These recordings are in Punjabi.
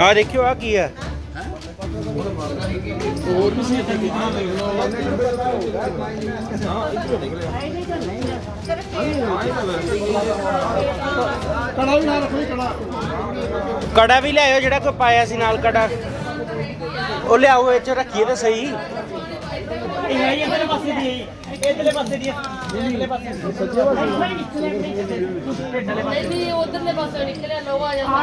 ਆ ਦੇਖਿਓ ਆ ਕੀ ਹੈ। ਕੜਾ ਵੀ ਲਿਆਇਓ ਜਿਹੜਾ ਕੋਈ ਪਾਇਆ ਸੀ ਨਾਲ ਕੜਾ। ਉਹ ਲਿਆਓ, ਇਹ ਚ ਰੱਖੀਏ ਤਾਂ ਸਹੀ। ਇਹ ਹੈ ਇਧਰਲੇ ਪਾਸੇ ਦੀ ਹੈ ਇਧਰਲੇ ਪਾਸੇ ਦੀ ਹੈ ਇਧਰਲੇ ਪਾਸੇ ਸੱਜੇ ਨਹੀਂ ਨਹੀਂ ਉਧਰਲੇ ਪਾਸੇ ਨਿਕਲਿਆ ਲੋ ਆ ਜਾਂਦਾ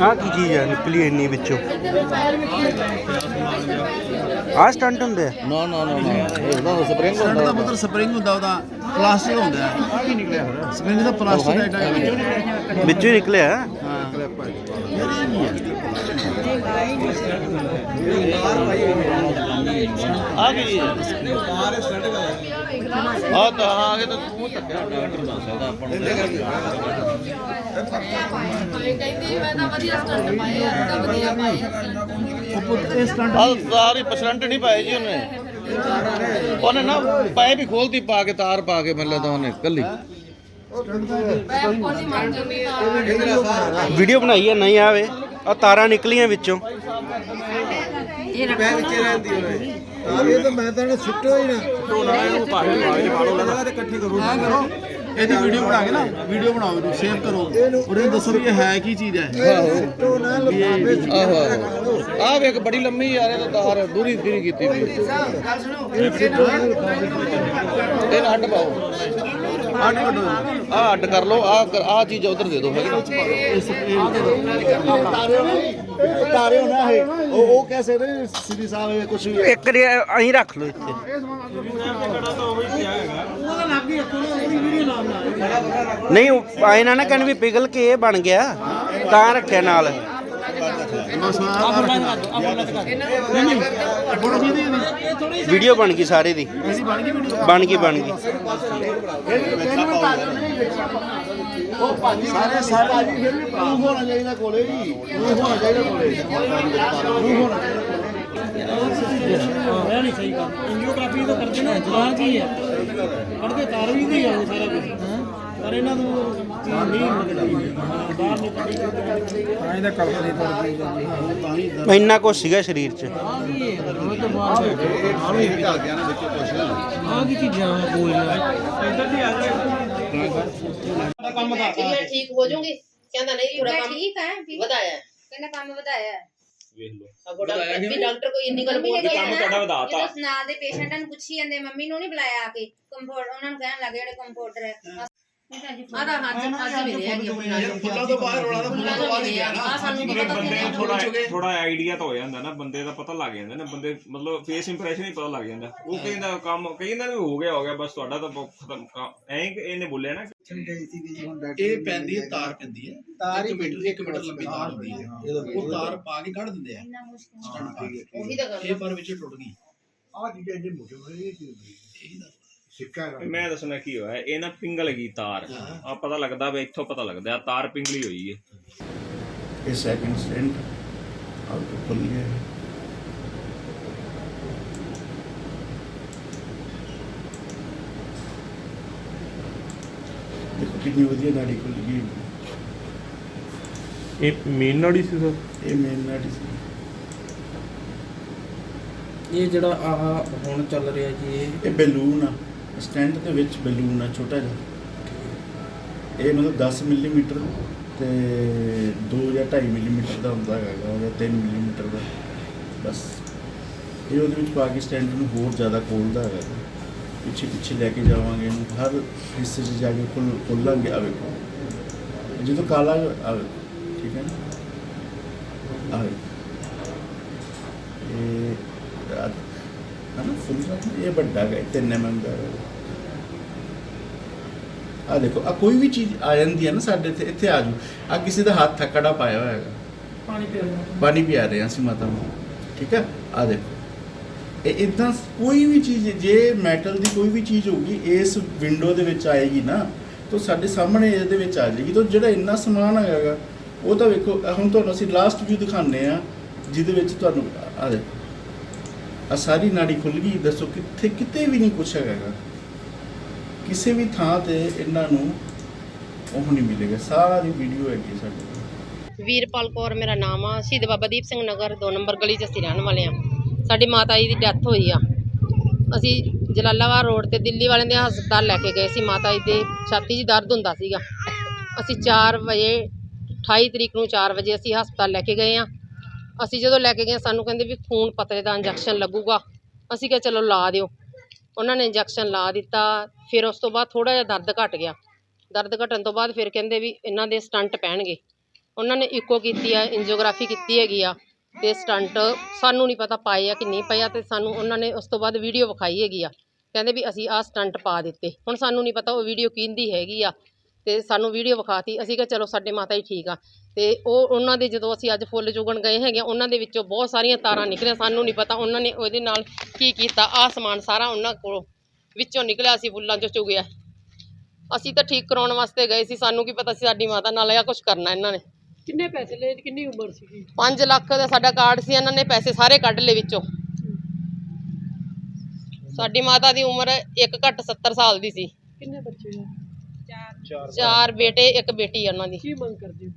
ਆ। ਕੀ ਚੀਜ਼ ਹੈ ਨਿਕਲੀ ਇੰਨੀ ਵਿੱਚੋਂ? ਆ। ਸਟੰਟ ਹੁੰਦੇ ਨਾ ਨਾ ਨਾ ਨਾ। ਇਹਦਾ ਸਪਰਿੰਗ ਹੁੰਦਾ ਦਾ ਮਤਲਬ ਸਪਰਿੰਗ ਹੁੰਦਾ ਉਹਦਾ ਪਲਾਸਟਿਕ ਹੁੰਦਾ ਆ ਕੀ ਨਿਕਲਿਆ ਫਿਰ ਸਪਰਿੰਗ ਦਾ ਪਲਾਸਟਿਕ ਦਾ ਵਿੱਚ ਵਿੱਚੋਂ ਹੀ ਨਿਕਲਿਆ? ਹਾਂ। ਯਾਰ ਇਹ ਨਹੀਂ ਹੈ ਆ ਕੀ ਆ ਤਾਂ ਆ ਕੇ ਤਾਂ ਤੂੰ ਧੱਕਿਆ ਡਾਕਟਰ ਦੱਸ ਸਕਦਾ ਆਪਾਂ ਨੂੰ ਆ ਸਾਰੀ ਪਰਸੈਂਟ ਨਹੀਂ ਪਾਏ ਜੀ ਉਹਨੇ ਉਹਨੇ ਨਾ ਪਾਏ ਵੀ ਖੋਲਤੀ ਪਾ ਕੇ ਤਾਰ ਪਾ ਕੇ ਮੱਲੇ ਤਾਂ ਉਹਨੇ ਕੱਲੀ ਵੀਡੀਓ ਬਣਾਈ ਹੈ, ਨਹੀਂ ਆਵੇ। ਆ ਤਾਰਾਂ ਨਿਕਲੀਆਂ ਵਿੱਚੋਂ। ਇਹ ਤਾਂ ਮੈਂ ਤਾਂ ਸਿੱਟੋ ਹੀ ਨਾ ਇਹਦੀ ਵੀਡੀਓ ਬਣਾ ਕੇ ਨਾ ਵੀਡੀਓ ਬਣਾਓ ਇਹਨੂੰ ਸੇਵ ਕਰੋ ਉਹਨੇ ਦੱਸੋ ਵੀ ਇਹ ਹੈ ਕੀ ਚੀਜ਼ ਹੈ ਆਹੋ ਆ ਵੇਖ ਬੜੀ ਲੰਮੀ ਯਾਰ ਇਹ ਤਾਂ ਤਾਰ ਦੂਰੀ ਦੂਰੀ ਕੀਤੀ ਵੀ ਇਹ ਅੱਡ ਪਾਓ ਅੱਡ ਕੱਢੋ ਆ ਅੱਡ ਕਰ ਲਓ ਆ ਆ ਚੀਜ਼ ਉਧਰ ਦੇ ਦਿਓ ਹੈਗੀ ਨਾ ਤਾਰੇ ਹੋਣਾ ਹੈ ਉਹ ਉਹ ਕੈਸੇ ਨੇ ਸਿੱਧੀ ਸਾਹਿਬ ਕੁਝ ਇੱਕ ਰੇ ਅਹੀਂ ਰੱਖ ਲਓ ਇੱਥੇ। ਨਹੀਂ ਆਏ ਨਾ ਨਾ ਕਹਿਣ ਵੀ ਪਿਘਲ ਕੇ ਇਹ ਬਣ ਗਿਆ। ਤਾਂ ਰੱਖਿਆ ਨਾਲ। ਦੀ ਦੀ ਵੀਡੀਓ ਬਣ ਗਈ ਸਾਰੇ ਦੀ। ਅਸੀਂ ਬਣ ਗਈ ਬਣ ਗਈ। ਬਣ ਗਈ ਸਾਰੇ ਸਾਰੇ ਜੀ ਫਿਰ ਵੀ ਪ੍ਰੂਫ ਹੋਣਾ ਚਾਹੀਦਾ ਕੋਲੇ ਜੀ। ਪ੍ਰੂਫ ਹੋਣਾ ਚਾਹੀਦਾ ਕੋਲੇ। ਪ੍ਰੂਫ ਹੋਣਾ ਚਾਹੀਦਾ ਇਹ ਨਹੀਂ ਸਹੀ ਕੰਮ ਐਂਜੀਓਗ੍ਰਾਫੀ ਤਾਂ ਕਰਦੇ ਨਾ ਜਾਨ ਕੀ ਹੈ। ਕੱਢਦੇ ਤਾਰ ਵੀ ਦੀ ਆ ਉਹ ਸਾਰਾ ਕੁਝ ਪਰ ਇਹਨਾਂ ਨੂੰ ਚੀਜ਼ ਨਹੀਂ ਮਿਲਦੀ। ਬਾਹਰ ਨਹੀਂ ਕੱਢੀ ਤਾਂ ਇਹਦਾ ਕਲਪਨਾ ਨਹੀਂ ਪੜਦੀ ਤਾਂ ਹੀ ਇੰਨਾ ਕੁਛ ਸੀਗਾ ਸਰੀਰ 'ਚ। ਆ ਕੀ ਚੀਜ਼ਾਂ ਬੋਲ ਇੱਧਰ ਦੀ ਆ ਮੈਂ ਠੀਕ ਹੋ ਜਾਊਂਗੀ? ਕਹਿੰਦਾ ਨਹੀਂ ਥੋੜਾ ਮੈਂ ਕੰਮ ਠੀਕ ਹੈ ਵੀ ਵਧਾਇਆ। ਕਹਿੰਦਾ ਕੰਮ ਵਧਾਇਆ ਹੈ। ਜਦੋਂ ਨਾਲ ਦੇ ਪੇਸ਼ੈਂਟਾਂ ਨੂੰ ਪੁੱਛੀ ਜਾਂਦੇ ਮੰਮੀ ਨੂੰ ਨਹੀਂ ਬੁਲਾਇਆ ਆ ਕੇ। ਕੰਫਰਟ ਉਹਨਾਂ ਨੂੰ ਕਹਿਣ ਲੱਗੇ ਜਿਹੜੇ ਕੰਫਰਟਰ ਹੈ। ਆ ਤਾਂ ਅੱਜ ਅੱਜ ਮਿਲਿਆ ਕਿ ਆਪਣਾ ਫੁੱਲਾਂ ਤੋਂ ਬਾਹਰ ਰੋਣਾ ਤਾਂ ਫੁੱਲਾਂ ਤੋਂ ਬਾਅਦ ਹੀ ਆ ਸਾਨੂੰ ਤਾਂ ਪਤਾ ਬੰਦੇ ਨਹੀਂ ਨੂੰ ਥੋੜਾ ਥੋੜਾ ਆਈਡੀਆ ਤਾਂ ਹੋ ਜਾਂਦਾ ਨਾ ਬੰਦੇ ਦਾ ਪਤਾ ਲੱਗ ਜਾਂਦਾ ਨਾ ਬੰਦੇ ਮਤਲਬ ਫੇਸ ਇੰਪ੍ਰੈਸ਼ਨ ਹੀ ਪਤਾ ਲੱਗ ਜਾਂਦਾ। ਉਹ ਕਹਿੰਦਾ ਕੰਮ ਕਹਿੰਦਾ ਵੀ ਹੋ ਗਿਆ ਹੋ ਗਿਆ ਬਸ ਤੁਹਾਡਾ ਤਾਂ ਖਤਮ ਕੰਮ ਐਂ ਕਿ ਇਹਨੇ ਬੋਲਿਆ ਨਾ। ਇਹ ਪੈਂਦੀ ਹੈ ਤਾਰ ਪੈਂਦੀ ਹੈ। ਤਾਰ 1 ਮੀਟਰ 1 ਮੀਟਰ ਲੰਬੀ ਤਾਰ ਹੁੰਦੀ ਹੈ। ਉਹ ਤਾਰ ਪਾ ਕੇ ਕੱਢ ਦਿੰਦੇ ਆ। ਕੇ। ਉਹੀ ਤਾਂ ਗੱਲ ਇਹ ਪਰ ਵਿੱਚ ਟੁੱਟ ਗਈ। ਆ ਚੀਜ਼ਾਂ ਜੇ ਮੋਟੇ ਹੋਏ ਇਹ ਇਹੀ ਦੱਸ। ਸਿੱਕਾ ਮੈਂ ਦੱਸਣਾ ਕੀ ਹੋਇਆ ਇਹ ਨਾ ਪਿੰਗਲ ਗਈ ਤਾਰ। ਆ ਪਤਾ ਲੱਗਦਾ ਵੀ ਇੱਥੋਂ ਪਤਾ ਲੱਗਦਾ ਆ ਤਾਰ ਪਿੰਗਲੀ ਹੋਈ ਹੈ। ਇਹ ਸੈਕਿੰਡ ਸਟੈਂਡ ਆਊਟ ਖੁੱਲ ਗਿਆ ਹੈ। ਦੇਖੋ ਕਿੰਨੀ ਵਧੀਆ ਨਾੜੀ ਖੁੱਲ ਗਈ ਇਹ ਮੇਨ ਨਾੜੀ ਸੀ ਸਰ? ਇਹ ਮੇਨ ਨਾੜੀ ਸੀ। ਇਹ ਜਿਹੜਾ ਆਹ ਹੁਣ ਚੱਲ ਰਿਹਾ ਜੀ ਇਹ ਇਹ ਬੈਲੂਨ ਆ। ਸਟੈਂਡ ਦੇ ਵਿੱਚ ਬੈਲੂਨ ਆ, ਛੋਟਾ ਜਿਹਾ। ਇਹ ਮਤਲਬ 10 ਮਿਲੀਮੀਟਰ ਤੇ 2 ਜਾਂ 2.5 ਮਿਲੀਮੀਟਰ ਦਾ ਹੁੰਦਾ ਹੈਗਾ ਜਾਂ 3 ਮਿਲੀਮੀਟਰ ਦਾ। ਬਸ। ਇਹ ਉਹਦੇ ਵਿੱਚ ਪਾ ਕੇ ਸਟੈਂਡ ਨੂੰ ਹੋਰ ਜ਼ਿਆਦਾ ਖੋਲਦਾ ਹੈਗਾ। ਪਿੱਛੇ ਪਿੱਛੇ ਲੈ ਕੇ ਜਾਵਾਂਗੇ ਇਹਨੂੰ। ਹਰ ਹਿੱਸੇ 'ਚ ਜਾ ਕੇ ਖੁੱਲ, ਖੋਲਾਂਗੇ। ਆ ਵੇਖੋ। ਜਦੋਂ ਕਾਲਾ ਆਵੇ ਠੀਕ ਹੈ ਨਾ? ਆਵੇ ਇਹ ਆ ਹਨਾ ਫੁੱਲ ਇਹ ਵੱਡਾ ਹੈ 3 mm ਦਾ। ਆ ਦੇਖੋ ਆ ਕੋਈ ਵੀ ਚੀਜ਼ ਆ ਜਾਂਦੀ ਹੈ ਨਾ ਸਾਡੇ ਇੱਥੇ ਇੱਥੇ ਆ ਜੂ ਆ ਕਿਸੇ ਦਾ ਹੱਥ ਥੱਕੜਾ ਪਾਇਆ ਹੋਇਆ ਹੈਗਾ। ਪਾਣੀ ਪੀ ਲਓ ਪਾਣੀ ਪਿਆ ਰਹੇ ਹਾਂ ਅਸੀਂ ਮਾਤਾ ਨੂੰ। ਠੀਕ ਹੈ? ਆ ਦੇਖੋ। ਇਹ ਇਦਾਂ ਕੋਈ ਵੀ ਚੀਜ਼ ਜੇ ਮੈਟਲ ਦੀ ਕੋਈ ਵੀ ਚੀਜ਼ ਹੋਊਗੀ ਇਸ ਵਿੰਡੋ ਦੇ ਵਿੱਚ ਆਏਗੀ ਨਾ ਤਾਂ ਸਾਡੇ ਸਾਹਮਣੇ ਇਹਦੇ ਵਿੱਚ ਆ ਜਾਏਗੀ। ਤਾਂ ਜਿਹੜਾ ਇੰਨਾ ਸਮਾਨ ਹੈਗਾ ਉਹ ਤਾਂ ਵੇਖੋ ਹੁਣ ਤੁਹਾਨੂੰ ਅਸੀਂ ਲਾਸਟ ਵਿਊ ਦਿਖਾਉਂਦੇ ਆ ਜਿਹਦੇ ਵਿੱਚ ਤੁਹਾਨੂੰ ਆ ਦੇਖੋ। ਆ ਸਾਰੀ ਨਾੜੀ ਖੁੱਲ ਗਈ, ਦੱਸੋ ਕਿੱਥੇ, ਕਿਤੇ ਵੀ ਨਹੀਂ ਕੁਛ ਹੈਗਾ ਕਿਸੇ ਵੀ ਥਾਂ ਤੇ ਇਹਨਾਂ ਨੂੰ ਉਹ ਨਹੀਂ ਮਿਲੇਗਾ। ਸਾਰੀ ਵੀਡੀਓ ਹੈਗੀ ਸਾਡੇ ਵੀਰਪਾਲ ਕੌਰ ਮੇਰਾ ਨਾਮ ਆ। ਸ਼ਹੀਦ ਬਾਬਾ ਦੀਪ ਸਿੰਘ ਨਗਰ 2 ਨੰਬਰ ਗਲੀ 'ਚ ਅਸੀਂ ਰਹਿਣ ਵਾਲੇ ਆ। ਸਾਡੀ ਮਾਤਾ ਜੀ ਦੀ ਡੈਥ ਹੋਈ ਆ। ਅਸੀਂ ਜਲਾਲਾਬਾਦ ਰੋਡ ਤੇ ਦਿੱਲੀ ਵਾਲਿਆਂ ਦੇ ਹਸਪਤਾਲ ਲੈ ਕੇ ਗਏ ਸੀ। ਮਾਤਾ ਜੀ ਦੇ ਛਾਤੀ 'ਚ ਦਰਦ ਹੁੰਦਾ ਸੀਗਾ। ਅਸੀਂ 4 ਵਜੇ 28 ਤਰੀਕ ਨੂੰ 4 ਵਜੇ ਅਸੀਂ ਹਸਪਤਾਲ ਲੈ ਕੇ ਗਏ ਆ। ਅਸੀਂ ਜਦੋਂ ਲੈ ਕੇ ਗਏ, ਸਾਨੂੰ ਕਹਿੰਦੇ ਵੀ ਖੂਨ ਪਤਲੇ ਦਾ ਇੰਜੈਕਸ਼ਨ ਲੱਗੂਗਾ। ਅਸੀਂ ਕਿਹਾ, ਚਲੋ ਲਾ ਦਿਓ। ਉਹਨਾਂ ਨੇ ਇੰਜੈਕਸ਼ਨ ਲਾ ਦਿੱਤਾ। ਫਿਰ ਉਸ ਤੋਂ ਬਾਅਦ ਥੋੜਾ ਜਿਹਾ ਦਰਦ ਘਟ ਗਿਆ। ਦਰਦ ਘਟਣ ਤੋਂ ਬਾਅਦ ਫਿਰ ਕਹਿੰਦੇ ਵੀ ਇਹਨਾਂ ਦੇ ਸਟੰਟ ਪੈਣਗੇ। ਉਹਨਾਂ ਨੇ ਇਕੋ ਕੀਤੀ ਆ ਇੰਜੀਓਗ੍ਰਾਫੀ ਕੀਤੀ ਹੈਗੀ ਆ। ਤੇ ਸਟੰਟ ਸਾਨੂੰ ਨਹੀਂ ਪਤਾ ਪਾਏ ਆ ਕਿ ਨਹੀਂ ਪਏ ਆ ਤੇ ਸਾਨੂੰ ਉਹਨਾਂ ਨੇ ਉਸ ਤੋਂ ਬਾਅਦ ਵੀਡੀਓ ਵਿਖਾਈ ਹੈਗੀ ਆ। ਕਹਿੰਦੇ ਵੀ ਅਸੀਂ ਆਹ ਸਟੰਟ ਪਾ ਦਿੱਤੇ। ਹੁਣ ਸਾਨੂੰ ਨਹੀਂ ਪਤਾ ਉਹ ਵੀਡੀਓ ਕਿਹਦੀ ਹੈਗੀ ਆ। ਤੇ ਸਾਨੂੰ ਵੀਡੀਓ ਵਿਖਾਤੀ। ਅਸੀਂ ਕਿਹਾ, ਚਲੋ ਸਾਡੇ ਮਾਤਾ ਜੀ ਠੀਕ ਆ। ਤੇ ਉਹ ਉਹਨਾਂ ਦੇ ਜਦੋਂ ਅਸੀਂ ਅੱਜ ਫੁੱਲ ਚੁਗਣ ਗਏ ਹੈਗੇ ਆ, ਉਹਨਾਂ ਦੇ ਵਿੱਚੋਂ ਬਹੁਤ ਸਾਰੀਆਂ ਤਾਰਾਂ ਨਿਕਲੀਆਂ ਸਾਨੂੰ ਨਹੀਂ ਪਤਾ ਉਹਨਾਂ ਨੇ ਉਹਦੇ ਨਾਲ ਕੀ ਕੀਤਾ। ਆਹ ਸਮਾਨ ਸਾਰਾ ਉਹਨਾਂ ਕੋਲੋਂ ਵਿੱਚੋਂ ਨਿਕਲਿਆ ਸੀ ਫੁੱਲਾਂ ਚੋਂ ਚੁਗਿਆ। ਅਸੀਂ ਤਾਂ ਠੀਕ ਕਰਾਉਣ ਵਾਸਤੇ ਗਏ ਸੀ ਸਾਨੂੰ ਕੀ ਪਤਾ ਸੀ ਸਾਡੀ ਮਾਤਾ ਨਾਲ ਇਹ ਕੁਝ ਕਰਨਾ ਇਹਨਾਂ ਨੇ। ਕਿੰਨੇ ਪੈਸੇ ਲਏ ਕਿੰਨੀ ਉਮਰ ਸੀਗੀ? 5 ਲੱਖ ਦਾ ਸਾਡਾ ਕਾਰਡ ਸੀ ਇਹਨਾਂ ਨੇ ਪੈਸੇ ਸਾਰੇ ਕੱਢ ਲਏ ਵਿੱਚੋਂ। ਸਾਡੀ ਮਾਤਾ ਦੀ ਉਮਰ ਇੱਕ ਘੱਟ 70 ਸਾਲ ਦੀ ਸੀ। ਕਿੰਨੇ ਬੱਚੇ ਆ? ਚਾਰ ਬੇਟੇ ਇੱਕ ਬੇਟੀ ਆ ਉਹਨਾਂ ਦੀ। ਕੀ ਮੰਗ ਕਰਦੇ ਹੋ?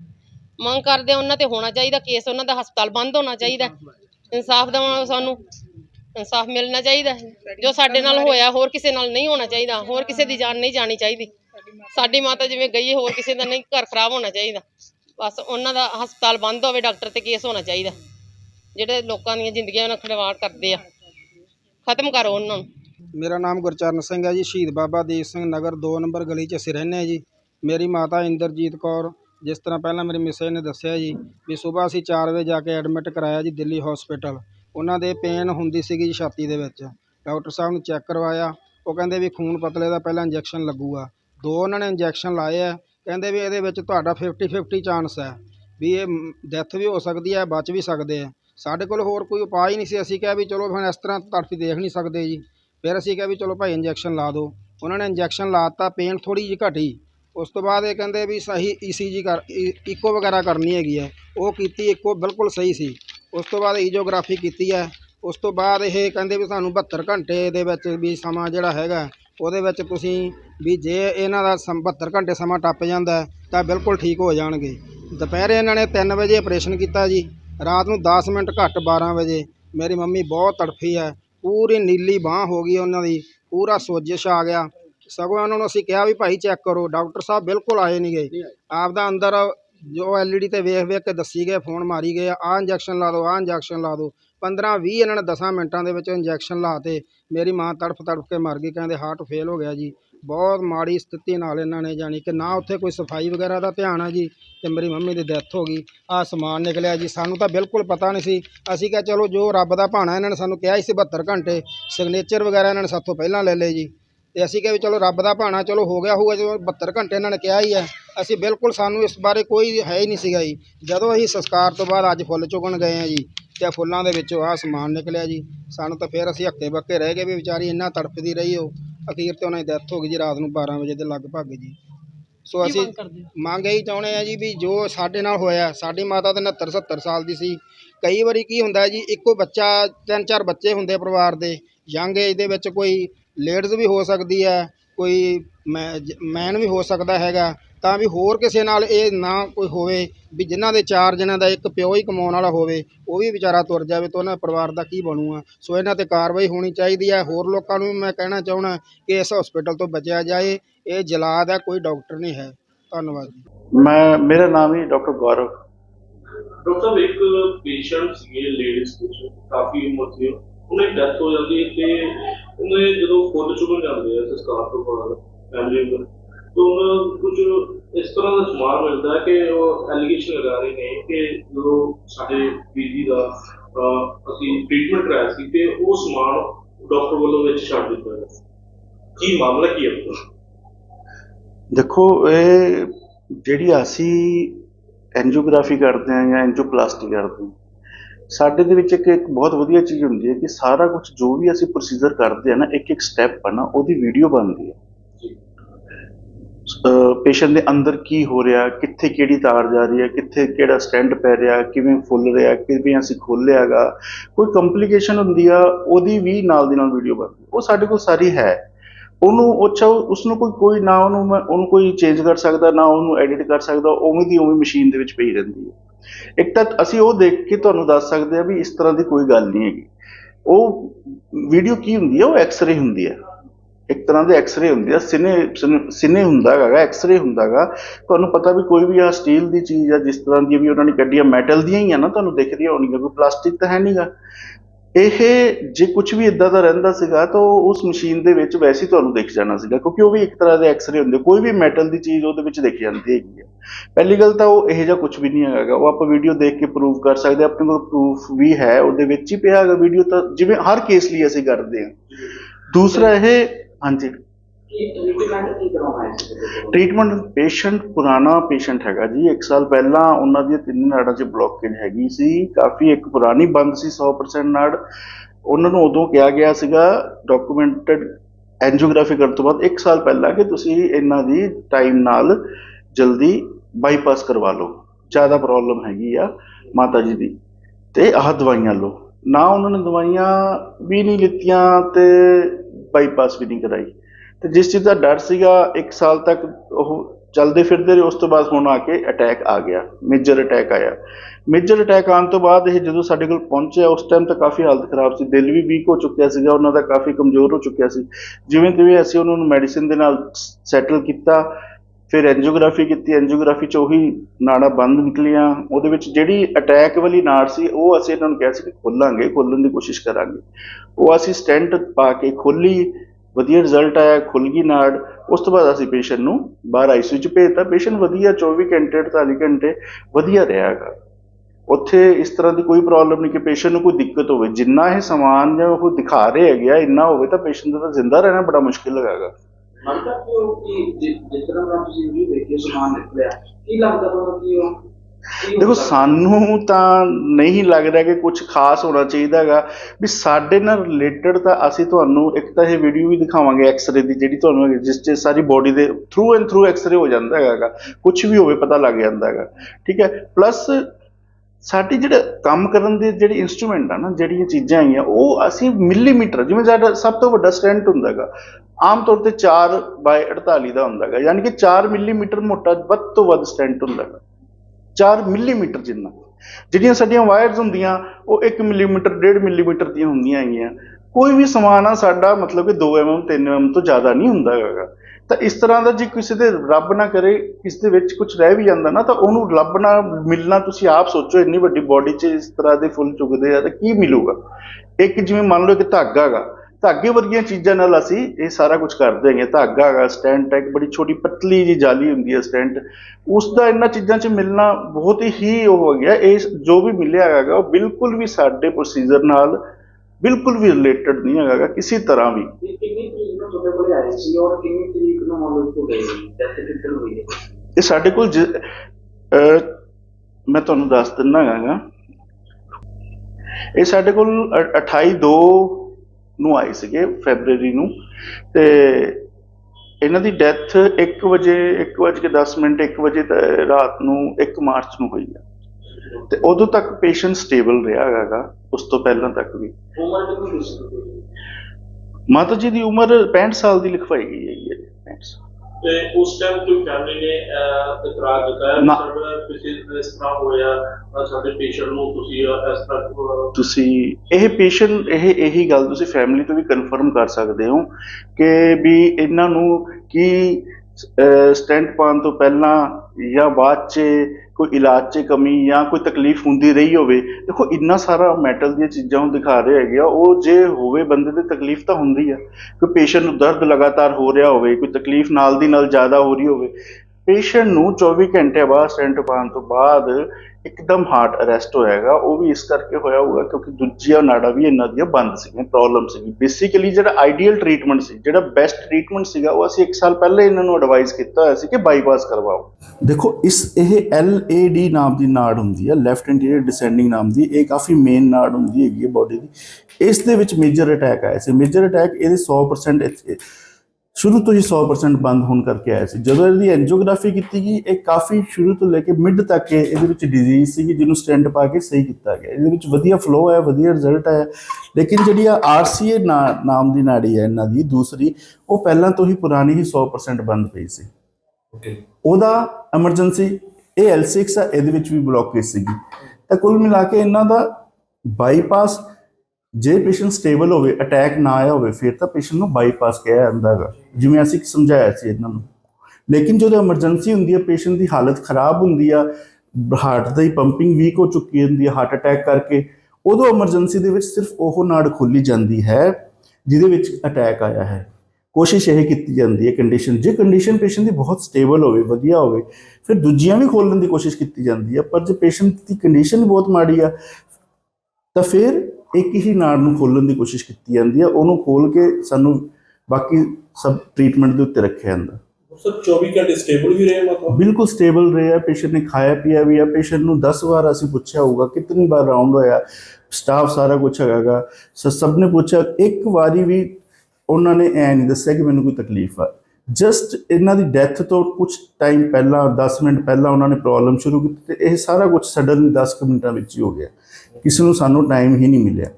ਮੰਗ ਕਰਦੇ ਆ ਉਹਨਾਂ ਤੇ ਹੋਣਾ ਚਾਹੀਦਾ ਕੇਸ, ਉਹਨਾਂ ਦਾ ਹਸਪਤਾਲ ਬੰਦ ਹੋਣਾ ਚਾਹੀਦਾ। ਇਨਸਾਫ ਦਾ ਸਾਨੂੰ, ਇਨਸਾਫ ਮਿਲਣਾ ਚਾਹੀਦਾ। ਜੋ ਸਾਡੇ ਨਾਲ ਹੋਇਆ, ਹੋਰ ਕਿਸੇ ਨਾਲ ਨਹੀਂ ਹੋਣਾ ਚਾਹੀਦਾ। ਹੋਰ ਕਿਸੇ ਦੀ ਜਾਨ ਨਹੀਂ ਜਾਣੀ ਚਾਹੀਦੀ। ਸਾਡੀ ਮਾਤਾ ਜਿਵੇਂ ਗਈ ਹੋਰ ਕਿਸੇ ਦਾ ਨਹੀਂ, ਘਰ ਖਰਾਬ ਹੋਣਾ ਚਾਹੀਦਾ। ਬਸ ਉਹਨਾਂ ਦਾ ਹਸਪਤਾਲ ਬੰਦ ਹੋਵੇ, ਡਾਕਟਰ ਤੇ ਕੇਸ ਹੋਣਾ ਚਾਹੀਦਾ। ਜਿਹੜੇ ਲੋਕਾਂ ਦੀਆਂ ਜ਼ਿੰਦਗੀਆਂ ਨਾਲ ਖਿਲਵਾੜ ਕਰਦੇ ਆ। ਖਤਮ ਕਰੋ ਉਹਨਾਂ ਨੂੰ। ਮੇਰਾ ਨਾਮ ਗੁਰਚਰਨ ਸਿੰਘ ਹੈ ਜੀ, ਸ਼ਹੀਦ ਬਾਬਾ ਦੀਪ ਸਿੰਘ ਨਗਰ 2 ਨੰਬਰ ਗਲੀ 'ਚ ਅਸੀਂ ਰਹਿੰਦੇ ਹਾਂ ਜੀ। ਮੇਰੀ ਮਾਤਾ ਇੰਦਰਜੀਤ ਕੌਰ ਜਿਸ ਤਰ੍ਹਾਂ ਪਹਿਲਾਂ ਮੇਰੀ ਮਿਸੇ ਨੇ ਦੱਸਿਆ ਜੀ ਵੀ ਸਵੇਰ ਅਸੀਂ ਚਾਰ ਵਜੇ ਜਾ ਕੇ ਐਡਮਿਟ ਕਰਾਇਆ ਜੀ ਦਿੱਲੀ ਹੋਸਪਿਟਲ ਉਹਨਾਂ ਦੇ ਪੇਨ ਹੁੰਦੀ ਸੀਗੀ ਜੀ ਛਾਤੀ ਦੇ ਵਿੱਚ। ਡਾਕਟਰ ਸਾਹਿਬ ਨੂੰ ਚੈੱਕ ਕਰਵਾਇਆ। ਉਹ ਕਹਿੰਦੇ ਵੀ ਖੂਨ ਪਤਲੇ ਦਾ ਪਹਿਲਾਂ ਇੰਜੈਕਸ਼ਨ ਲੱਗੂਗਾ। ਦੋ ਉਹਨਾਂ ਨੇ ਇੰਜੈਕਸ਼ਨ ਲਾਏ ਆ। ਕਹਿੰਦੇ ਵੀ ਇਹਦੇ ਵਿੱਚ ਤੁਹਾਡਾ 50 50 ਚਾਂਸ ਹੈ ਵੀ ਇਹ ਡੈਥ ਵੀ ਹੋ ਸਕਦੀ ਹੈ, ਬਚ ਵੀ ਸਕਦੇ ਆ ਸਾਡੇ ਕੋਲ ਹੋਰ ਕੋਈ ਉਪਾਅ ਹੀ ਨਹੀਂ ਸੀ। ਅਸੀਂ ਕਿਹਾ ਵੀ ਚਲੋ ਹੁਣ ਇਸ ਤਰ੍ਹਾਂ ਤੜਫੀ ਦੇਖ ਨਹੀਂ ਸਕਦੇ ਜੀ। ਫਿਰ ਅਸੀਂ ਕਿਹਾ ਵੀ ਚਲੋ ਭਾਈ ਇੰਜੈਕਸ਼ਨ ਲਾ ਦਿਓ। ਉਹਨਾਂ ਨੇ ਇੰਜੈਕਸ਼ਨ ਲਾਤਾ ਪੇਨ ਥੋੜੀ ਜਿਹੀ ਘਟੀ। ਉਸ ਤੋਂ ਬਾਅਦ ਇਹ ਕਹਿੰਦੇ ਵੀ ਸਹੀ ਈਸੀਜੀ ਕਰ ਇਕੋ ਵਗੈਰਾ ਕਰਨੀ ਹੈਗੀ ਹੈ। ਉਹ ਕੀਤੀ ਇੱਕੋ ਬਿਲਕੁਲ ਸਹੀ ਸੀ। ਉਸ ਤੋਂ ਬਾਅਦ ਈਜੋਗ੍ਰਾਫੀ ਕੀਤੀ ਹੈ। ਉਸ ਤੋਂ ਬਾਅਦ ਇਹ ਕਹਿੰਦੇ ਵੀ ਸਾਨੂੰ 72 ਘੰਟੇ ਦੇ ਵਿੱਚ ਵੀ ਸਮਾਂ ਜਿਹੜਾ ਹੈਗਾ, ਉਹਦੇ ਵਿੱਚ ਤੁਸੀਂ ਵੀ ਜੇ ਇਹਨਾਂ ਦਾ ਸਮ- 72 ਘੰਟੇ ਸਮਾਂ ਟੱਪ ਜਾਂਦਾ ਤਾਂ ਬਿਲਕੁਲ ਠੀਕ ਹੋ ਜਾਣਗੇ। ਦੁਪਹਿਰੇ ਇਹਨਾਂ ਨੇ 3 ਵਜੇ ਆਪਰੇਸ਼ਨ ਕੀਤਾ ਜੀ। ਰਾਤ ਨੂੰ 10 ਮਿੰਟ ਘੱਟ 12 ਵਜੇ। ਮੇਰੀ ਮੰਮੀ ਬਹੁਤ ਤੜਫੀ ਹੈ। ਪੂਰੀ ਨੀਲੀ ਬਾਹ ਹੋ ਗਈ ਉਹਨਾਂ ਦੀ। ਪੂਰਾ ਸੋਜਿਸ਼ ਆ ਗਿਆ। ਸਗੋਂ ਉਹਨਾਂ ਨੂੰ ਅਸੀਂ ਕਿਹਾ ਵੀ ਭਾਈ ਚੈੱਕ ਕਰੋ ਡਾਕਟਰ ਸਾਹਿਬ ਬਿਲਕੁਲ ਆਏ ਨਹੀਂ ਗਏ ਆਪਦਾ ਅੰਦਰ ਜੋ ਐਲਈਡੀ ਤੇ ਵੇਖ ਵੇਖ ਕੇ ਦੱਸੀ ਗਏ ਫੋਨ ਮਾਰੀ ਗਏ ਆਹ ਇੰਜੈਕਸ਼ਨ ਲਾ ਦਿਓ ਆਹ ਇੰਜੈਕਸ਼ਨ ਲਾ ਦਿਓ 15 20 ਇਹਨਾਂ ਨੇ 10 ਮਿੰਟਾਂ ਦੇ ਵਿੱਚ ਇੰਜੈਕਸ਼ਨ ਲਾਤੇ ਮੇਰੀ ਮਾਂ ਤੜਫ ਤੜਫ ਕੇ ਮਰ ਗਈ ਕਹਿੰਦੇ ਹਾਰਟ ਫੇਲ ਹੋ ਗਿਆ ਜੀ। ਬਹੁਤ ਮਾੜੀ ਸਥਿਤੀ ਨਾਲ ਇਹਨਾਂ ਨੇ ਜਾਣੀ ਕਿ ਨਾ ਉੱਥੇ ਕੋਈ ਸਫ਼ਾਈ ਵਗੈਰਾ ਦਾ ਧਿਆਨ ਆ ਜੀ ਤੇ ਮੇਰੀ ਮੰਮੀ ਦੀ ਡੈਥ ਹੋ ਗਈ। ਆ ਸਮਾਨ ਨਿਕਲਿਆ ਜੀ ਸਾਨੂੰ ਤਾਂ ਬਿਲਕੁਲ ਪਤਾ ਨਹੀਂ ਸੀ। ਅਸੀਂ ਕਿਹਾ ਚਲੋ ਜੋ ਰੱਬ ਦਾ ਭਾਣਾ ਇਹਨਾਂ ਨੇ ਸਾਨੂੰ ਕਿਹਾ ਸੀ 72 ਘੰਟੇ ਸਿਗਨੇਚਰ ਵਗੈਰਾ ਇਹਨਾਂ ਨੇ ਸਾਥੋਂ ਪਹਿਲਾਂ ਲੈ ਲਏ ਜੀ। ਤੇ ਅਸੀਂ ਕਿਹਾ ਵੀ ਚਲੋ ਰੱਬ ਦਾ ਭਾਣਾ ਚਲੋ ਹੋ ਗਿਆ ਹੋਊਗਾ ਜੋ 72 ਘੰਟੇ ਇਹਨਾਂ ਨੇ ਕਿਹਾ ਹੀ ਹੈ। ਅਸੀਂ ਬਿਲਕੁਲ ਸਾਨੂੰ ਇਸ ਬਾਰੇ ਕੋਈ ਹੈ ਹੀ ਨਹੀਂ ਸੀਗਾ ਜੀ। ਜਦੋਂ ਅਸੀਂ ਸੰਸਕਾਰ ਤੋਂ ਬਾਅਦ ਅੱਜ ਫੁੱਲ ਚੁਗਣ ਗਏ ਆ ਜੀ ਤੇ ਫੁੱਲਾਂ ਦੇ ਵਿੱਚੋਂ ਆਹ ਸਮਾਨ ਨਿਕਲਿਆ ਜੀ। ਸਾਨੂੰ ਤਾਂ ਫਿਰ ਅਸੀਂ ਹੱਕੇ ਬੱਕੇ ਰਹਿ ਗਏ ਵੀ ਵਿਚਾਰੀ ਇੰਨਾ ਤੜਫਦੀ ਰਹੀ ਉਹ। ਅਖੀਰ ਤੇ ਉਹਨਾਂ ਦੀ ਡੈਥ ਹੋ ਗਈ ਜੀ ਰਾਤ ਨੂੰ 12 ਵਜੇ ਦੇ ਲਗਭਗ ਜੀ। ਸੋ ਅਸੀਂ ਮੰਗ ਇਹੀ ਚਾਹੁੰਦੇ ਆ ਜੀ ਵੀ ਜੋ ਸਾਡੇ ਨਾਲ ਹੋਇਆ ਸਾਡੀ ਮਾਤਾ ਤਾਂ 69 70 ਸਾਲ ਦੀ ਸੀ। ਕਈ ਵਾਰੀ ਕੀ ਹੁੰਦਾ ਜੀ ਇੱਕੋ ਬੱਚਾ ਤਿੰਨ ਚਾਰ ਬੱਚੇ ਹੁੰਦੇ ਪਰਿਵਾਰ ਦੇ ਯੰਗ ਏਜ ਦੇ ਵਿੱਚ ਕੋਈ ਲੇਡੀਜ਼ ਵੀ ਹੋ ਸਕਦੀ ਹੈ ਕੋਈ ਮੈਨ ਵੀ ਹੋ ਸਕਦਾ ਹੈਗਾ ਤਾਂ ਵੀ ਹੋਰ ਕਿਸੇ ਨਾਲ ਇਹ ਨਾ ਕੋਈ ਹੋਵੇ ਵੀ ਜਿਨ੍ਹਾਂ ਦੇ ਚਾਰ ਜਣਿਆਂ ਦਾ ਇੱਕ ਪਿਓ ਹੀ ਕਮਾਉਣ ਵਾਲਾ ਹੋਵੇ ਉਹ ਵੀ ਵਿਚਾਰਾ ਤੁਰ ਜਾਵੇ ਤਾਂ ਉਹਨਾਂ ਪਰਿਵਾਰ ਦਾ ਕੀ ਬਣੂਗਾ। ਸੋ ਇਹਨਾਂ ਤੇ ਕਾਰਵਾਈ ਹੋਣੀ ਚਾਹੀਦੀ ਹੈ। ਹੋਰ ਲੋਕਾਂ ਨੂੰ ਵੀ ਮੈਂ ਕਹਿਣਾ ਚਾਹਣਾ ਕਿ ਇਸ ਹਸਪੀਟਲ ਤੋਂ ਬਚਿਆ ਜਾਏ ਇਹ ਜਲਾਦ ਹੈ ਕੋਈ ਡਾਕਟਰ ਨਹੀਂ ਹੈ। ਧੰਨਵਾਦ ਜੀ। ਮੈਂ ਮੇਰਾ ਨਾਮ ਹੀ ਡਾਕਟਰ ਗੌਰਵ। ਡਾਕਟਰ ਇੱਕ ਪੇਸ਼ੈਂਟ ਸੀਗੇ ਲੇਡੀਜ਼ ਕੁਝ ਕਾਫੀ ਉਮਰ ਸੀ। ਉਹਨੇ ਡੈਥ ਹੋ ਜਾਂਦੀ ਤੇ ਉਹਨੇ ਜਦੋਂ ਫੁੱਲ ਚੁਗਣ ਜਾਂਦੇ ਆ ਸੰਸਕਾਰ ਤੋਂ ਬਾਅਦ ਫੈਮਿਲੀ ਨੂੰ, ਤਾਂ ਉਹਨਾਂ ਕੁਝ ਇਸ ਤਰ੍ਹਾਂ ਦਾ ਸਮਾਨ ਮਿਲਦਾ ਹੈ ਕਿ ਉਹ ਐਲੀਗੇਸ਼ਨ ਲਗਾ ਰਹੇ ਨੇ ਕਿ ਜਦੋਂ ਸਾਡੇ ਬੀਜੀ ਦਾ ਅਸੀਂ ਟ੍ਰੀਟਮੈਂਟ ਕਰਾਇਆ ਸੀ ਤੇ ਉਹ ਸਮਾਨ ਡਾਕਟਰ ਵੱਲੋਂ ਵਿੱਚ ਛੱਡ ਦਿੱਤਾ ਗਿਆ ਕੀ ਮਾਮਲਾ ਕੀ ਹੈ? ਦੇਖੋ, ਇਹ ਜਿਹੜੀ ਅਸੀਂ ਐਂਜੀਓਗ੍ਰਾਫੀ ਕਰਦੇ ਹਾਂ ਜਾਂ ਐਂਜੀਓਪਲਾਸਟੀ ਕਰਦੇ ਹਾਂ ਸਾਡੇ ਦੇ ਵਿੱਚ ਇੱਕ ਇੱਕ ਬਹੁਤ ਵਧੀਆ ਚੀਜ਼ ਹੁੰਦੀ ਹੈ ਕਿ ਸਾਰਾ ਕੁਝ ਜੋ ਵੀ ਅਸੀਂ ਪ੍ਰੋਸੀਜਰ ਕਰਦੇ ਆ ਨਾ ਇੱਕ ਇੱਕ ਸਟੈਪ ਆ ਨਾ ਉਹਦੀ ਵੀਡੀਓ ਬਣਦੀ ਹੈ। ਪੇਸ਼ੈਂਟ ਦੇ ਅੰਦਰ ਕੀ ਹੋ ਰਿਹਾ ਕਿੱਥੇ ਕਿਹੜੀ ਤਾਰ ਜਾ ਰਹੀ ਹੈ ਕਿੱਥੇ ਕਿਹੜਾ ਸਟੈਂਡ ਪੈ ਰਿਹਾ ਕਿਵੇਂ ਫੁੱਲ ਰਿਹਾ ਕਿਵੇਂ ਅਸੀਂ ਖੋਲ੍ਹਿਆਗਾ ਕੋਈ ਕੰਪਲਿਕੇਸ਼ਨ ਹੁੰਦੀ ਆ ਉਹਦੀ ਵੀ ਨਾਲ ਦੀ ਨਾਲ ਵੀਡੀਓ ਬਣਦੀ ਉਹ ਸਾਡੇ ਕੋਲ ਸਾਰੀ ਹੈ। ਉਹਨੂੰ ਉਹ ਚਾਹੋ ਉਸ ਨੂੰ ਕੋਈ ਕੋਈ ਨਾ ਉਹਨੂੰ ਮੈਂ- ਉਹਨੂੰ ਕੋਈ ਚੇਂਜ ਕਰ ਸਕਦਾ ਨਾ ਉਹਨੂੰ ਐਡਿਟ ਕਰ ਸਕਦਾ ਉਵੇਂ ਦੀ ਉਵੇਂ ਮਸ਼ੀਨ ਦੇ ਵਿੱਚ ਪਈ ਰਹਿੰਦੀ ਹੈ। ਇੱਕ ਤਾਂ ਅਸੀਂ ਉਹ ਦੇਖ ਕੇ ਤੁਹਾਨੂੰ ਦੱਸ ਸਕਦੇ ਆ ਵੀ ਇਸ ਤਰ੍ਹਾਂ ਦੀ ਕੋਈ ਗੱਲ ਨਹੀਂ ਹੈਗੀ। ਉਹ ਵੀਡੀਓ ਕੀ ਹੁੰਦੀ ਹੈ? ਉਹ ਐਕਸ-ਰੇ ਹੁੰਦੀ ਹੈ। ਇੱਕ ਤਰ੍ਹਾਂ ਦੇ ਐਕਸ-ਰੇ ਹੁੰਦੀ ਆ ਸਿਨੇ, ਸਿਨੇ- ਸਿਨੇ ਹੁੰਦਾ ਹੈਗਾ ਐਕਸ-ਰੇ ਹੁੰਦਾ ਹੈਗਾ। ਤੁਹਾਨੂੰ ਪਤਾ ਵੀ ਕੋਈ ਵੀ ਆ ਸਟੀਲ ਦੀ ਚੀਜ਼ ਆ, ਜਿਸ ਤਰ੍ਹਾਂ ਦੀ ਵੀ ਉਹਨਾਂ ਨੇ ਕੱਢੀਆਂ ਮੈਟਲ ਦੀਆਂ ਹੀ ਆ ਨਾ, ਤੁਹਾਨੂੰ ਦਿਖਦੀਆਂ ਹੋਣਗੀਆਂ, ਕੋਈ ਪਲਾਸਟਿਕ ਤਾਂ ਹੈ ਨਹੀਂਗਾ ਇਹ ਜੇ ਕੁਝ ਵੀ ਇਦਾਂ ਦਾ ਰਹਿੰਦਾ ਸੀਗਾ, ਤਾਂ ਉਹ ਉਸ ਮਸ਼ੀਨ ਦੇ ਵਿੱਚ ਵੈਸੇ ਹੀ ਤੁਹਾਨੂੰ ਦਿਖ ਜਾਣਾ ਸੀਗਾ, ਕਿਉਂਕਿ ਉਹ ਵੀ ਇੱਕ ਤਰ੍ਹਾਂ ਦੇ ਐਕਸ-ਰੇ ਹੁੰਦੇ ਕੋਈ ਵੀ ਮੈਟਲ ਦੀ ਚੀਜ਼ ਉਹਦੇ ਵਿੱਚ ਦਿਖ ਜਾਂਦੀ ਹੈਗੀ ਹੈ ਪਹਿਲੀ ਗੱਲ ਤਾਂ ਉਹ ਇਹੋ ਜਿਹਾ ਕੁਝ ਵੀ ਨਹੀਂ ਹੈਗਾ। ਉਹ ਆਪਾਂ ਵੀਡੀਓ ਦੇਖ ਕੇ ਪ੍ਰੂਵ ਕਰ ਸਕਦੇ ਆਪਣੇ ਕੋਲ ਪ੍ਰੂਫ ਵੀ ਹੈ, ਉਹਦੇ ਵਿੱਚ ਹੀ ਪਿਆ ਹੈਗਾ ਵੀਡੀਓ ਤਾਂ, ਜਿਵੇਂ ਹਰ ਕੇਸ ਲਈ ਅਸੀਂ ਕਰਦੇ ਹਾਂ। ਦੂਸਰਾ ਇਹ, ਹਾਂਜੀ। ਟ੍ਰੀਟਮੈਂਟ ਪੇਸ਼ੈਂਟ ਪੁਰਾਣਾ ਪੇਸ਼ੈਂਟ ਹੈਗਾ ਜੀ। 1 ਸਾਲ ਪਹਿਲਾਂ ਉਹਨਾਂ ਦੀਆਂ ਤਿੰਨ ਨਾੜਾਂ 'ਚ ਬਲੌਕੇਜ ਹੈਗੀ ਸੀ। ਕਾਫੀ ਇੱਕ ਪੁਰਾਣੀ ਬੰਦ ਸੀ 100% ਨਾੜ। ਉਹਨਾਂ ਨੂੰ ਉਦੋਂ ਕਿਹਾ ਗਿਆ ਸੀਗਾ ਡਾਕੂਮੈਂਟਡ ਐਂਜੀਓਗ੍ਰਾਫੀ ਕਰਨ ਤੋਂ ਬਾਅਦ 1 ਸਾਲ ਪਹਿਲਾਂ ਕਿ ਤੁਸੀਂ ਇਹਨਾਂ ਦੀ ਟਾਈਮ ਨਾਲ ਜਲਦੀ ਬਾਈਪਾਸ ਕਰਵਾ ਲਓ। ਜ਼ਿਆਦਾ ਪ੍ਰੋਬਲਮ ਹੈਗੀ ਆ ਮਾਤਾ ਜੀ ਦੀ। ਤੇ ਆਹ ਦਵਾਈਆਂ ਲਓ। ਨਾ ਉਹਨਾਂ ਨੇ ਦਵਾਈਆਂ ਵੀ ਨਹੀਂ ਲਿੱਤੀਆਂ ਤੇ ਬਾਈਪਾਸ ਵੀ ਨਹੀਂ ਕਰਾਈ। ਤੇ ਜਿਸ ਚੀਜ਼ ਦਾ ਡਰ ਸੀਗਾ 1 ਸਾਲ ਤੱਕ ਉਹ ਚੱਲਦੇ ਫਿਰਦੇ ਰਹੇ, ਉਸ ਤੋਂ ਬਾਅਦ ਹੁਣ ਆ ਕੇ ਅਟੈਕ ਆ ਗਿਆ ਮੇਜਰ ਅਟੈਕ ਆਇਆ। ਮੇਜਰ ਅਟੈਕ ਆਉਣ ਤੋਂ ਬਾਅਦ ਇਹ ਜਦੋਂ ਸਾਡੇ ਕੋਲ ਪਹੁੰਚਿਆ, ਉਸ ਟਾਈਮ ਤਾਂ ਕਾਫੀ ਹਾਲਤ ਖਰਾਬ ਸੀ, ਦਿਲ ਵੀ ਵੀਕ ਹੋ ਚੁੱਕਿਆ ਸੀਗਾ, ਉਹਨਾਂ ਦਾ ਕਾਫੀ ਕਮਜ਼ੋਰ ਹੋ ਚੁੱਕਿਆ ਸੀ। ਜਿਵੇਂ ਤਿਵੇਂ ਅਸੀਂ ਉਹਨਾਂ ਨੂੰ ਮੈਡੀਸਿਨ ਦੇ ਨਾਲ ਸੈਟਲ ਕੀਤਾ, ਫਿਰ ਐਂਜੀਓਗ੍ਰਾਫੀ ਕੀਤੀ ਐਂਜੀਓਗ੍ਰਾਫੀ ਚ ਉਹੀ ਨਾੜਾਂ ਬੰਦ ਨਿਕਲੀਆਂ, ਉਹਦੇ ਵਿੱਚ ਜਿਹੜੀ ਅਟੈਕ ਵਾਲੀ ਨਾੜ ਸੀ, ਉਹ ਅਸੀਂ ਇਹਨਾਂ ਨੂੰ ਕਿਹਾ ਸੀ ਕਿ ਖੋਲਾਂਗੇ, ਖੋਲਣ ਦੀ ਕੋਸ਼ਿਸ਼ ਕਰਾਂਗੇ। ਉਹ ਅਸੀਂ ਸਟੈਂਟ ਪਾ ਕੇ ਖੋਲੀ ਵਧੀਆ ਰਿਜ਼ਲਟ ਆਇਆ, ਖੁੱਲ ਗਈ ਨਾੜ। ਉਸ ਤੋਂ ਬਾਅਦ ਅਸੀਂ ਪੇਸ਼ੈਂਟ ਨੂੰ ਬਾਹਰ ਆਈਸੀਯੂ ਚ ਭੇਜਤਾ। ਪੇਸ਼ੈਂਟ ਵਧੀਆ 24 ਘੰਟੇ 48 ਘੰਟੇ ਵਧੀਆ ਰਿਹਾ ਹੈਗਾ ਉੱਥੇ ਇਸ ਤਰ੍ਹਾਂ ਦੀ ਕੋਈ ਪ੍ਰੋਬਲਮ ਨਹੀਂ ਕਿ ਪੇਸ਼ੈਂਟ ਨੂੰ ਕੋਈ ਦਿੱਕਤ ਹੋਵੇ। ਜਿੰਨਾ ਇਹ ਸਮਾਨ ਜਾਂ ਉਹ ਦਿਖਾ ਰਹੇ ਹੈਗੇ ਆ, ਇੰਨਾ ਹੋਵੇ ਤਾਂ ਪੇਸ਼ੈਂਟ ਦਾ ਤਾਂ ਜ਼ਿੰਦਾ ਰਹਿਣਾ ਬੜਾ ਮੁਸ਼ਕਿਲ ਹੈਗਾ। ਲੱਗਦਾ ਕਿ ਉਹ ਕਿ ਜਿ- ਜਿਸ ਤਰ੍ਹਾਂ ਦਾ ਤੁਸੀਂ ਵੀ ਵੇਖਿਆ ਸਮਾਨ ਨਿਕਲਿਆ, ਕੀ ਲੱਗਦਾ ਤੁਹਾਨੂੰ ਕਿ ਉਹ ਕੀ ਹੋ ਦੇਖੋ? ਸਾਨੂੰ ਤਾਂ ਨਹੀਂ ਲੱਗ ਰਿਹਾ ਕਿ ਕੁਝ ਖਾਸ ਹੋਣਾ ਚਾਹੀਦਾ ਹੈਗਾ। ਵੀ ਸਾਡੇ ਨਾਲ ਰਿਲੇਟਡ ਤਾਂ ਅਸੀਂ ਤੁਹਾਨੂੰ ਇੱਕ ਤਾਂ ਇਹ ਵੀਡੀਓ ਵੀ ਦਿਖਾਵਾਂਗੇ ਐਕਸ-ਰੇ ਦੀ ਜਿਹੜੀ ਤੁਹਾਨੂੰ ਜਿਸ 'ਚ ਸਾਰੀ ਬੋਡੀ ਦੇ ਥਰੂ ਐਂਡ ਥਰੂ ਐਕਸ-ਰੇ ਹੋ ਜਾਂਦਾ ਹੈਗਾ ਕੁਝ ਵੀ ਹੋਵੇ ਪਤਾ ਲੱਗ ਜਾਂਦਾ ਹੈਗਾ। ਠੀਕ ਹੈ? ਪਲੱਸ ਸਾਡੀ ਜਿਹੜਾ ਕੰਮ ਕਰਨ ਦੇ ਜਿਹੜੇ ਇਨਸਟਰੂਮੈਂਟ ਆ ਨਾ ਜਿਹੜੀਆਂ ਚੀਜ਼ਾਂ ਹੈਗੀਆਂ ਉਹ ਅਸੀਂ ਮਿਲੀਮੀਟਰ ਜਿਵੇਂ ਸਾਡਾ ਸਭ ਤੋਂ ਵੱਡਾ ਸਟੈਂਟ ਹੁੰਦਾ ਹੈਗਾ ਆਮ ਤੌਰ ਤੇ 4 ਬਾਈ 48 ਦਾ ਹੁੰਦਾ ਹੈਗਾ। ਯਾਨੀ ਕਿ 4 ਮਿਲੀਮੀਟਰ ਮੋਟਾ ਵੱਧ ਤੋਂ ਵੱਧ ਸਟੈਂਟ ਹੁੰਦਾ ਹੈਗਾ। 4 ਮਿਲੀਮੀਟਰ ਜਿੰਨਾ। ਜਿਹੜੀਆਂ ਸਾਡੀਆਂ ਵਾਇਰਸ ਹੁੰਦੀਆਂ, ਉਹ 1 ਮਿਲੀਮੀਟਰ 1.5 ਮਿਲੀਮੀਟਰ ਦੀਆਂ ਹੁੰਦੀਆਂ ਹੈਗੀਆਂ। ਕੋਈ ਵੀ ਸਮਾਨ ਆ, ਸਾਡਾ ਮਤਲਬ ਕਿ 2 mm 3 mm ਤੋਂ ਜ਼ਿਆਦਾ ਨਹੀਂ ਹੁੰਦਾ ਹੈਗਾ। ਤਾਂ ਇਸ ਤਰ੍ਹਾਂ ਦਾ ਜੇ ਕਿਸੇ ਦੇ ਰੱਬ ਨਾ ਕਰੇ, ਇਸ ਦੇ ਵਿੱਚ ਕੁਝ ਰਹਿ ਵੀ ਜਾਂਦਾ ਨਾ, ਤਾਂ ਉਹਨੂੰ ਰੱਬ ਨਾਲ ਮਿਲਣਾ ਤੁਸੀਂ ਆਪ ਸੋਚੋ, ਇੰਨੀ ਵੱਡੀ ਬਾਡੀ 'ਚ ਇਸ ਤਰ੍ਹਾਂ ਦੇ ਫੁੱਲ ਚੁਗਦੇ ਆ, ਤਾਂ ਕੀ ਮਿਲੂਗਾ? ਇੱਕ ਜਿਵੇਂ ਮੰਨ ਲਓ ਕਿ ਧਾਗਾ ਹੈਗਾ ਧਾਗੇ ਵਰਗੀਆਂ ਚੀਜ਼ਾਂ ਨਾਲ ਅਸੀਂ ਇਹ ਸਾਰਾ ਕੁਝ ਕਰਦੇ ਹੈਗੇ। ਧਾਗਾ ਹੈਗਾ ਸਟੈਂਟ ਹੈ ਇੱਕ ਬੜੀ ਛੋਟੀ ਪਤਲੀ ਜੀ ਜਾਲੀ ਹੁੰਦੀ ਹੈ ਸਟੈਂਟ ਉਸ ਦਾ ਇਹਨਾਂ ਚੀਜ਼ਾਂ 'ਚ ਮਿਲਣਾ ਬਹੁਤ ਹੀ ਉਹ ਹੋ ਗਿਆ। ਇਹ ਜੋ ਵੀ ਮਿਲਿਆ ਹੈਗਾ ਉਹ ਬਿਲਕੁਲ ਵੀ ਸਾਡੇ ਪ੍ਰੋਸੀਜਰ ਨਾਲ ਬਿਲਕੁਲ ਵੀ ਰਿਲੇਟਡ ਨਹੀਂ ਹੈਗਾ ਕਿਸੇ ਤਰ੍ਹਾਂ ਵੀ। ਇਹ ਕਿੰਨੀ ਤਰੀਕ ਨੂੰ ਤੁਹਾਡੇ ਕੋਲ ਆਏ ਸੀ ਔਰ ਕਿੰਨੀ ਤਰੀਕ ਨੂੰ ਮਤਲਬ ਕੋ ਗਏ ਡੈਥ ਕਿੱਥੇ ਹੋਈ ਹੈ। ਇਹ ਸਾਡੇ ਕੋਲ ਮੈਂ ਤੁਹਾਨੂੰ ਦੱਸ ਦਿੰਦਾ ਹੈਗਾ। ਇਹ ਸਾਡੇ ਕੋਲ ਅ- 28 2 ਨੂੰ ਆਏ ਸੀਗੇ ਫੈਬਰੂਅਰੀ ਨੂੰ। ਤੇ ਇਹਨਾਂ ਦੀ ਡੈਥ 1 ਵਜੇ 1 ਵਜੇ ਕੇ 10 ਮਿੰਟ 1 ਵਜੇ ਰਾਤ ਨੂੰ 1 ਮਾਰਚ ਨੂੰ ਹੋਈ ਹੈ ਤੇ ਉਦੋਂ ਤੱਕ ਪੇਸ਼ੈਂਟ ਸਟੇਬਲ ਰਿਹਾ ਹੈਗਾ ਉਸ ਤੋਂ ਪਹਿਲਾਂ ਤੱਕ ਵੀ। ਮਾਤਾ ਜੀ ਦੀ ਉਮਰ 65 ਸਾਲ ਦੀ ਲਿਖਵਾਈ ਗਈ ਹੈ 65 ਸਾਲ। ਤੇ ਉਸ ਟਾਈਮ ਕੋਈ ਫੈਮਿਲੀ ਨੇ ਇਤਰਾਜ਼ ਜਤਾਇਆ ਨਾ। ਸਰ ਕਿਸੇ ਇਸ ਤਰ੍ਹਾਂ ਹੋਇਆ ਅਹ, ਸਾਡੇ ਪੇਸ਼ੈਂਟ ਨੂੰ ਤੁਸੀਂ ਅਹ, ਇਸ ਤਰ੍ਹਾਂ ਅਹ, ਤੁਸੀਂ ਇਹ ਪੇਸ਼ੈਂਟ ਇਹ ਇਹੀ ਗੱਲ ਤੁਸੀਂ ਫੈਮਿਲੀ ਤੋਂ ਵੀ ਕਨਫਰਮ ਕਰ ਸਕਦੇ ਹੋ ਕਿ ਵੀ ਇਹਨਾਂ ਨੂੰ ਕੀ ਸਟੈਂਟ ਪਾਉਣ ਤੋਂ ਪਹਿਲਾਂ ਜਾਂ ਬਾਅਦ 'ਚ ਕੋਈ ਇਲਾਜ 'ਚ ਕਮੀ ਜਾਂ ਕੋਈ ਤਕਲੀਫ ਹੁੰਦੀ ਰਹੀ ਹੋਵੇ, ਦੇਖੋ ਇੰਨਾ ਸਾਰਾ ਮੈਟਲ ਦੀਆਂ ਚੀਜ਼ਾਂ ਉਹ ਦਿਖਾ ਰਹੇ ਹੈਗੇ ਆ, ਉਹ ਜੇ ਹੋਵੇ ਬੰਦੇ ਤੇ ਤਕਲੀਫ ਤਾਂ ਹੁੰਦੀ ਆ। ਕੋਈ ਪੇਸ਼ੈਂਟ ਨੂੰ ਦਰਦ ਲਗਾਤਾਰ ਹੋ ਰਿਹਾ ਹੋਵੇ, ਕੋਈ ਤਕਲੀਫ ਨਾਲ ਦੀ ਨਾਲ ਜ਼ਿਆਦਾ ਹੋ ਰਹੀ ਹੋਵੇ ਪੇਸ਼ੈਂਟ ਨੂੰ 24 ਘੰਟੇ ਬਾਅਦ ਸਟੈਂਟ ਪਾਉਣ ਤੋਂ ਬਾਅਦ ਇੱਕਦਮ ਹਾਰਟ ਅਰੈਸਟ ਹੋਇਆਗਾ ਉਹ ਵੀ ਇਸ ਕਰਕੇ ਹੋਇਆ ਹੋਊਗਾ ਕਿਉਂਕਿ ਦੂਜੀਆਂ ਨਾੜਾਂ ਵੀ ਇਹਨਾਂ ਦੀਆਂ ਬੰਦ ਸੀਗੀਆਂ, ਪ੍ਰੋਬਲਮ ਸੀਗੀ। ਬੇਸਿਕਲੀ ਜਿਹੜਾ ਆਈਡੀਅਲ ਟ੍ਰੀਟਮੈਂਟ ਸੀ, ਜਿਹੜਾ ਬੈਸਟ ਟ੍ਰੀਟਮੈਂਟ ਸੀਗਾ, ਉਹ ਅਸੀਂ 1 ਸਾਲ ਪਹਿਲਾਂ ਇਹਨਾਂ ਨੂੰ ਐਡਵਾਈਸ ਕੀਤਾ ਹੋਇਆ ਸੀ ਕਿ ਬਾਈਪਾਸ ਕਰਵਾਓ। ਦੇਖੋ, ਇਸ ਇਹ LAD ਨਾਮ ਦੀ ਨਾੜ ਹੁੰਦੀ ਹੈ ਲੈਫਟ ਇੰਟੀਰੀਅਰ ਡਿਸੈਂਡਿੰਗ ਨਾਮ ਦੀ, ਇਹ ਕਾਫੀ ਮੇਨ ਨਾੜ ਹੁੰਦੀ ਹੈਗੀ ਹੈ ਬਾਡੀ ਦੀ। ਇਸ ਦੇ ਵਿੱਚ ਮੇਜਰ ਅਟੈਕ ਆਇਆ ਸੀ। ਮੇਜਰ ਅਟੈਕ ਇਹਦੇ 100% ਸ਼ੁਰੂ ਤੋਂ ਹੀ 100% ਬੰਦ ਹੋਣ ਕਰਕੇ ਆਇਆ ਸੀ। ਜਦੋਂ ਇਹਦੀ ਐਂਜੀਓਗ੍ਰਾਫੀ ਕੀਤੀ ਗਈ ਇਹ ਕਾਫੀ ਸ਼ੁਰੂ ਤੋਂ ਲੈ ਕੇ ਮਿਡ ਤੱਕ ਇਹ- ਇਹਦੇ ਵਿੱਚ ਡਿਜ਼ੀਜ਼ ਸੀਗੀ ਜਿਹਨੂੰ ਸਟੈਂਟ ਪਾ ਕੇ ਸਹੀ ਕੀਤਾ ਗਿਆ। ਇਹਦੇ ਵਿੱਚ ਵਧੀਆ ਫਲੋ ਆਇਆ ਵਧੀਆ ਰਿਜ਼ਲਟ ਆਇਆ। ਲੇਕਿਨ ਜਿਹੜੀ ਆ ਆਰਸੀਏ ਨਾਮ ਦੀ ਨਾੜੀ ਹੈ ਇਹਨਾਂ ਦੀ ਦੂਸਰੀ ਉਹ ਪਹਿਲਾਂ ਤੋਂ ਹੀ ਪੁਰਾਣੀ ਹੀ 100% ਬੰਦ ਪਈ ਸੀ। ਓਕੇ ਉਹਦਾ ਐਮਰਜੈਂਸੀ ਇਹ L6 ਆ ਇਹਦੇ ਵਿੱਚ ਵੀ ਬਲੌਕੇਜ ਸੀਗੀ। ਤਾਂ ਕੁੱਲ ਮਿਲਾ ਕੇ ਇਹਨਾਂ ਦਾ ਬਾਈਪਾਸ ਜੇ ਪੇਸ਼ੈਂਟ ਸਟੇਬਲ ਹੋਵੇ ਅਟੈਕ ਨਾ ਆਇਆ ਹੋਵੇ, ਫਿਰ ਤਾਂ ਪੇਸ਼ੈਂਟ ਨੂੰ ਬਾਈਪਾਸ ਕਿਹਾ ਜਾਂਦਾ ਹੈਗਾ। ਜਿਵੇਂ ਅਸੀਂ ਸਮਝਾਇਆ ਸੀ ਇਹਨਾਂ ਨੂੰ। ਲੇਕਿਨ ਜਦੋਂ ਐਮਰਜੈਂਸੀ ਹੁੰਦੀ ਹੈ ਪੇਸ਼ੈਂਟ ਦੀ ਹਾਲਤ ਖਰਾਬ ਹੁੰਦੀ ਆ ਹਾਰਟ ਦੀ ਪੰਪਿੰਗ ਵੀਕ ਹੋ ਚੁੱਕੀ ਹੁੰਦੀ ਹੈ ਹਾਰਟ ਅਟੈਕ ਕਰਕੇ, ਉਦੋਂ ਐਮਰਜੈਂਸੀ ਦੇ ਵਿੱਚ ਸਿਰਫ ਉਹ ਨਾੜ ਖੋਲੀ ਜਾਂਦੀ ਹੈ, ਜਿਹਦੇ ਵਿੱਚ ਅਟੈਕ ਆਇਆ ਹੈ। ਕੋਸ਼ਿਸ਼ ਇਹ ਕੀਤੀ ਜਾਂਦੀ ਹੈ ਕੰਡੀਸ਼ਨ ਜੇ ਕੰਡੀਸ਼ਨ ਪੇਸ਼ੈਂਟ ਦੀ ਬਹੁਤ ਸਟੇਬਲ ਹੋਵੇ, ਵਧੀਆ ਹੋਵੇ, ਫਿਰ ਦੂਜੀਆਂ ਵੀ ਖੋਲਣ ਦੀ ਕੋਸ਼ਿਸ਼ ਕੀਤੀ ਜਾਂਦੀ ਹੈ। ਪਰ ਜੇ ਪੇਸ਼ੈਂਟ ਦੀ ਕੰਡੀਸ਼ਨ ਬਹੁਤ ਮਾੜੀ ਆ, ਤਾਂ ਫਿਰ ਇੱਕ ਹੀ ਨਾੜ ਨੂੰ ਖੋਲਣ ਦੀ ਕੋਸ਼ਿਸ਼ ਕੀਤੀ ਜਾਂਦੀ ਹੈ ਉਹਨੂੰ ਖੋਲ ਕੇ ਸਾਨੂੰ ਬਾਕੀ ਸਭ ਟ੍ਰੀਟਮੈਂਟ ਦੇ ਉੱਤੇ ਰੱਖਿਆ ਜਾਂਦਾ। ਸਰ 24 ਘੰਟੇ ਸਟੇਬਲ ਵੀ ਰਹੇ ਮਤਲਬ ਬਿਲਕੁਲ ਸਟੇਬਲ ਰਿਹਾ ਪੇਸ਼ੈਂਟ ਨੇ ਖਾਇਆ ਪੀਆ ਵੀ ਆ ਪੇਸ਼ੈਂਟ ਨੂੰ 10 ਵਾਰ ਅਸੀਂ ਪੁੱਛਿਆ ਹੋਊਗਾ ਕਿੰਨੀ ਵਾਰ ਰਾਉਂਡ ਹੋਇਆ ਸਟਾਫ ਸਾਰਾ ਕੁਝ ਹੈਗਾਗਾ। ਸਭ ਨੇ ਪੁੱਛਿਆ ਇੱਕ ਵਾਰੀ ਵੀ ਉਹਨਾਂ ਨੇ ਐ ਨਹੀਂ ਦੱਸਿਆ ਕਿ ਮੈਨੂੰ ਕੋਈ ਤਕਲੀਫ ਆ। ਜਸਟ ਇਹਨਾਂ ਦੀ ਡੈਥ ਤੋਂ ਕੁਝ ਟਾਈਮ ਪਹਿਲਾਂ 10 ਮਿੰਟ ਪਹਿਲਾਂ ਉਹਨਾਂ ਨੇ ਪ੍ਰੋਬਲਮ ਸ਼ੁਰੂ ਕੀਤੀ ਤੇ ਇਹ ਸਾਰਾ ਕੁਝ ਸਡਨ 10 ਕੁ ਮਿੰਟਾਂ ਵਿੱਚ ਹੀ ਹੋ ਗਿਆ। ਕਿਸੇ ਨੂੰ ਸਾਨੂੰ ਟਾਈਮ ਹੀ ਨਹੀਂ ਮਿਲਿਆ।